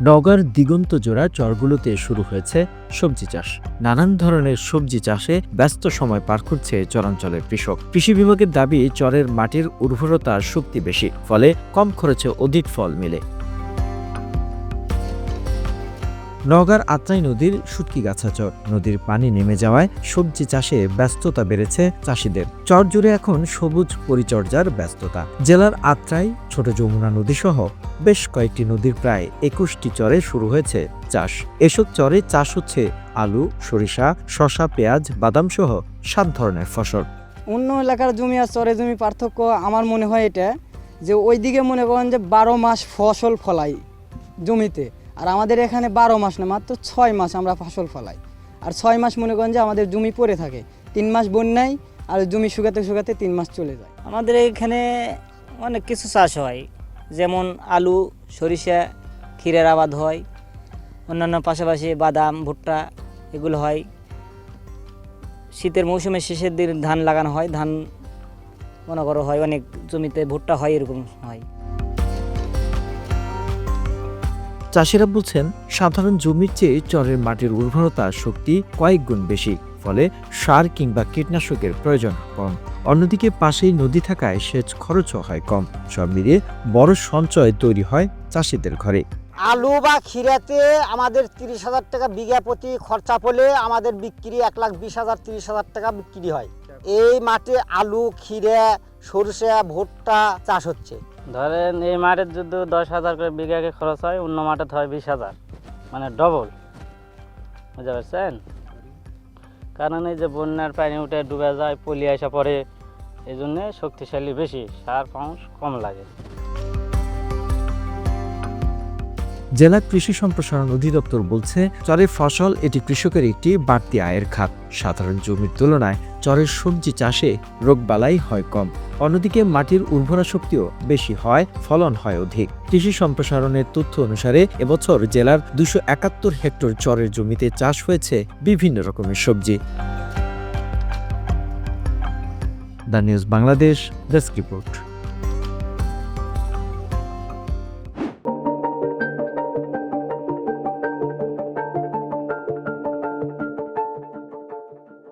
নওগাঁর দিগন্ত জোড়া চরগুলোতে শুরু হয়েছে সবজি চাষ। নানান ধরনের সবজি চাষে ব্যস্ত সময় পার করছে চরাঞ্চলের কৃষক। কৃষি বিভাগের দাবি, চরের মাটির উর্বরতা শক্তি বেশি, ফলে কম খরচে অধিক ফল মেলে। নওগাঁর আত্রাই নদীর সুটকিগাছা চর। নদীর পানি নেমে যাওয়ায় সবজি চাষে ব্যস্ততা বেড়েছে চাষিদের। চর জুড়ে এখন সবুজ পরিচর্যার ব্যস্ততা। জেলার আত্রাই ছোট যমুনা নদী সহ বেশ কয়েকটি নদীর প্রায় একুশটি চরে শুরু হয়েছে চাষ। এসব চরে চাষ হচ্ছে আলু, সরিষা শশা পেঁয়াজ, বাদাম সহ সাত ধরনের ফসল। অন্য এলাকার জমি আর চরে জমি পার্থক্য আমার মনে হয় এটা, যে ওইদিকে মনে করেন যে বারো মাস ফসল ফলাই জমিতে। আর আমাদের এখানে বারো মাস না, মাত্র ছয় মাস আমরা ফসল ফলাই। আর ছয় মাস মনে করেন যে আমাদের জমি পড়ে থাকে। তিন মাস বন্যায় আর জমি শুকাতে শুকাতে তিন মাস চলে যায়। আমাদের এখানে অনেক কিছু চাষ হয়। যেমন আলু, সরিষা, ক্ষীরের আবাদ হয়। অন্যান্য পাশাপাশি বাদাম, ভুট্টা এগুলো হয়। শীতের মৌসুমের শেষের দিন ধান লাগানো হয়। ধান মনে করো হয়, অনেক জমিতে ভুট্টা হয়, এরকম হয়। চাষিরা বলছেন, সাধারণ জমির চেয়ে চরের মাটির উর্বরতা শক্তি কয়েক গুণ বেশি, ফলে সার কিংবা কীটনাশকের প্রয়োজন কম। অন্যদিকে পাশেই নদী থাকায় সেচ খরচও হয় কম। সব মিলিয়ে বড় সঞ্চয় তৈরি হয় চাষিদের ঘরে। আলু বা ক্ষীরাতে আমাদের তিরিশ হাজার টাকা বিঘা প্রতি খরচা পড়লে আমাদের বিক্রি এক লাখ বিশ হাজার, তিরিশ হাজার টাকা বিক্রি হয়। এই মাঠে আলু, ক্ষীরা সরষে ভুট্টা চাষ হচ্ছে। ধরেন এই মাঠের যদি দশ হাজার করে বিঘাকে খরচ হয়, অন্য মাঠে তো হয় বিশ হাজার। মানে ডবল বুঝতে পারছেন? কারণ এই যে বন্যার পানি উঠে ডুবে যায়, পলি আসা পরে এই জন্যে শক্তিশালী বেশি, সার পাউন্স কম লাগে। জেলা কৃষি সম্প্রসারণ অধিদপ্তর বলছে চরের ফসল এটি কৃষকের একটি বাড়তি আয়ের খাত। সাধারণ জমির তুলনায় চরের সবজি চাষে রোগবালাই হয় কম। অন্যদিকে মাটির উর্বরা শক্তিও বেশি হয়, ফলন হয় অধিক। কৃষি সম্প্রসারণের তথ্য অনুসারে এবছর জেলার দুশো একাত্তর হেক্টর চরের জমিতে চাষ হয়েছে বিভিন্ন রকমের সবজি। The news Bangladesh, desk report.